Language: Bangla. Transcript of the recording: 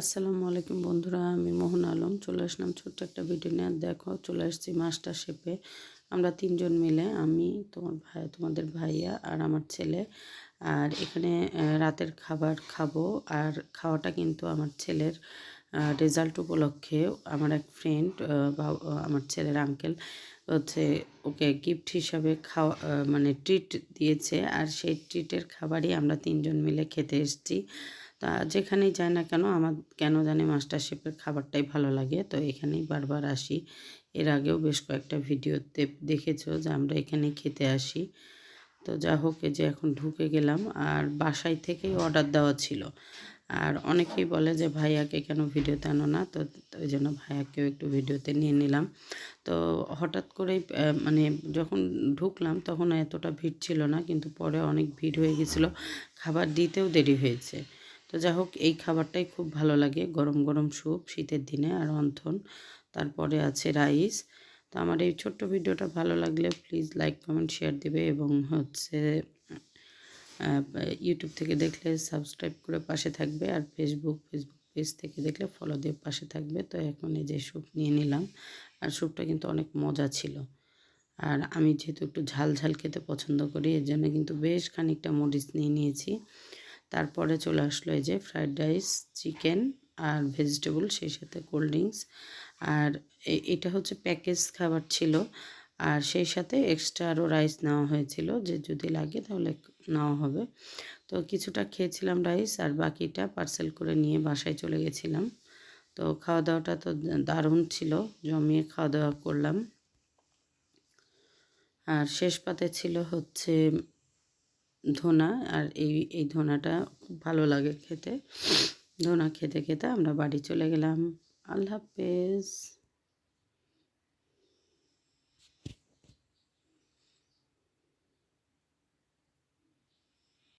আসসালামু আলাইকুম বন্ধুরা, আমি মোহন আলম। চলে আসলাম ছোট্ট একটা ভিডিও নিয়ে। দেখো, চলে আসছি মাস্টার শেপে আমরা তিনজন মিলে, আমি, তোমার ভাই, তোমাদের ভাইয়া আর আমার ছেলে। আর এখানে রাতের খাবার খাব। আর খাওয়াটা কিন্তু আমার ছেলের রেজাল্ট উপলক্ষে। আমার এক ফ্রেন্ড বা, আমার ছেলের আঙ্কেল হচ্ছে ওকে গিফট হিসাবে খাওয়া মানে ট্রিট দিয়েছে। আর সেই ট্রিটের খাবারই আমরা তিনজন মিলে খেতে এসেছি। তা যেখানেই যাই না কেন, আমার কেন জানি মাস্টার শেফের খাবারটাই ভালো লাগে। তো এখানেই বারবার আসি। এর আগেও বেশ কয়েকটা ভিডিওতে দেখেছ যে আমরা এখানেই খেতে আসি। তো যা হোক যে এখন ঢুকে গেলাম। আর বাসায় থেকেই অর্ডার দেওয়া ছিল। আর অনেকেই বলে যে ভাইয়াকে কেন ভিডিওতে আনো না? তো ওই জন্য ভাইয়াকেও একটু ভিডিওতে নিয়ে নিলাম। তো হঠাৎ করেই মানে যখন ঢুকলাম তখন এতটা ভিড় ছিল না, কিন্তু পরে অনেক ভিড় হয়ে গেছিল। খাবার দিতেও দেরি হয়েছে। তো যাই হোক, এই খাবারটাই খুব ভালো লাগে। গরম গরম স্যুপ, শীতের দিনে আর অন্থন। তারপরে আছে রাইস। তো আমার এই ছোট্ট ভিডিওটা ভালো লাগলে প্লিজ লাইক, কমেন্ট, শেয়ার দেবে এবং হচ্ছে ইউটিউব থেকে দেখলে সাবস্ক্রাইব করে পাশে থাকবে আর ফেসবুক ফেসবুক পেজ থেকে দেখলে ফলো দিয়ে পাশে থাকবে। তো এখন এই যে স্যুপ নিয়ে নিলাম আর স্যুপটা কিন্তু অনেক মজা ছিল। আর আমি যেহেতু একটু ঝাল ঝাল খেতে পছন্দ করি, এর জন্য কিন্তু বেশ খানিকটা মরিচ নিয়ে নিয়েছি। তারপরে চলে আসলো এই যে ফ্রাইড রাইস চিকেন আর ভেজিটেবল সেই সাথে কোল্ড ড্রিঙ্কস আর এটা হচ্ছে প্যাকেজ খাবার ছিল। আর সেই সাথে এক্সট্রা আরও রাইস নেওয়া হয়েছিল। যে যদি লাগে তাহলে নেওয়া হবে। তো কিছুটা খেয়েছিলাম রাইস আর বাকিটা পার্সেল করে নিয়ে বাসায় চলে গেছিলাম। তো খাওয়া দাওয়াটা তো দারুণ ছিল। জমিয়ে খাওয়া দাওয়া করলাম। আর শেষ পাতে ছিল হচ্ছে ধনা আর এই এই ধোনাটা খুব ভালো লাগে খেতে। ধোনা খেতে খেতে আমরা বাড়ি চলে গেলাম। আল্লাহ হাফেজ।